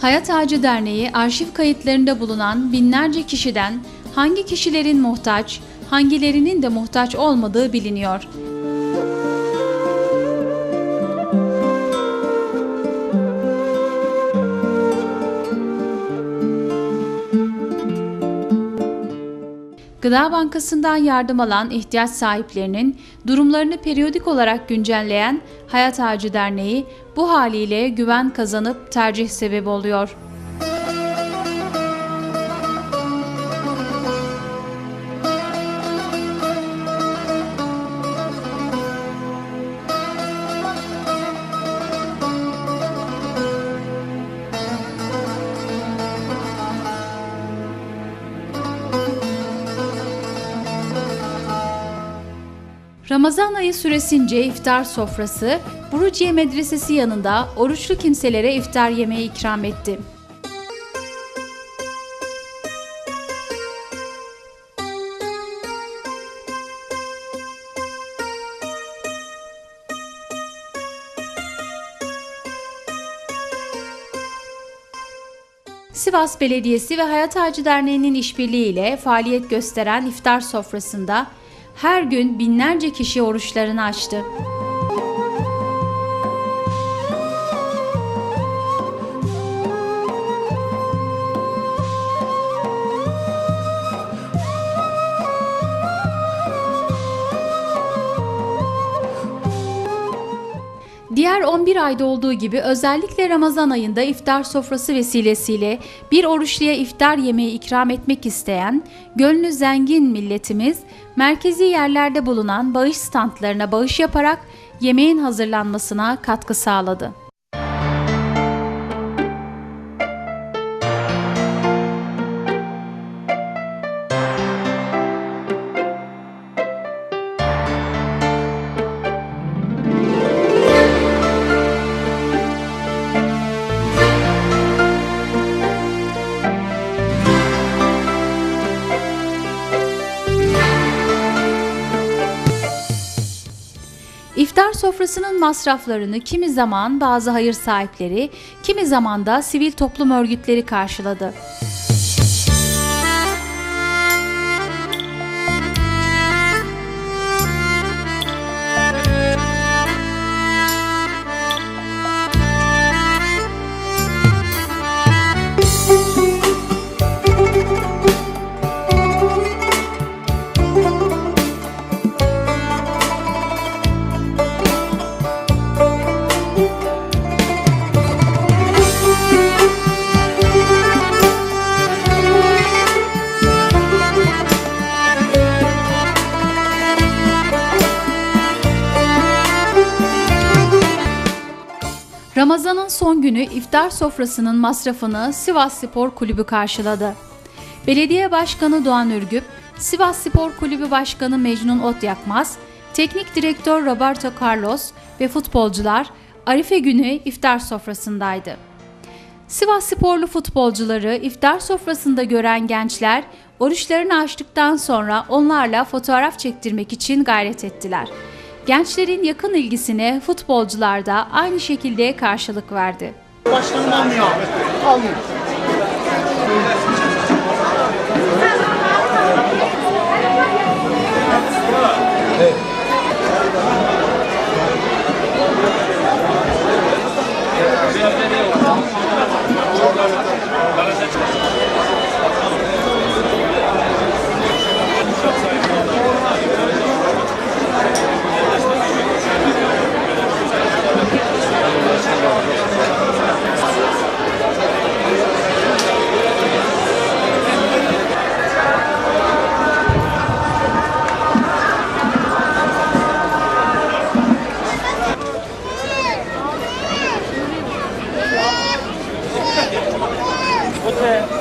Hayat Ağacı Derneği arşiv kayıtlarında bulunan binlerce kişiden hangi kişilerin muhtaç, hangilerinin de muhtaç olmadığı biliniyor. Gıda Bankası'ndan yardım alan ihtiyaç sahiplerinin durumlarını periyodik olarak güncelleyen Hayat Ağacı Derneği bu haliyle güven kazanıp tercih sebebi oluyor. Ramazan ayı süresince iftar sofrası Buruciye Medresesi yanında oruçlu kimselere iftar yemeği ikram etti. Sivas Belediyesi ve Hayat Ağacı Derneği'nin işbirliğiyle faaliyet gösteren iftar sofrasında her gün binlerce kişi oruçlarını açtı. Diğer 11 ayda olduğu gibi özellikle Ramazan ayında iftar sofrası vesilesiyle bir oruçluya iftar yemeği ikram etmek isteyen gönlü zengin milletimiz merkezi yerlerde bulunan bağış standlarına bağış yaparak yemeğin hazırlanmasına katkı sağladı. Sofrasının masraflarını kimi zaman bazı hayır sahipleri, kimi zaman da sivil toplum örgütleri karşıladı. Ramazan'ın son günü iftar sofrasının masrafını Sivas Spor Kulübü karşıladı. Belediye Başkanı Doğan Ürgüp, Sivas Spor Kulübü Başkanı Mecnun Otyakmaz, Teknik Direktör Roberto Carlos ve futbolcular Arife günü iftar sofrasındaydı. Sivas sporlu futbolcuları iftar sofrasında gören gençler oruçlarını açtıktan sonra onlarla fotoğraf çektirmek için gayret ettiler. Gençlerin yakın ilgisine futbolcular da aynı şekilde karşılık verdi. Başkanım almıyor. Almıyor. 对。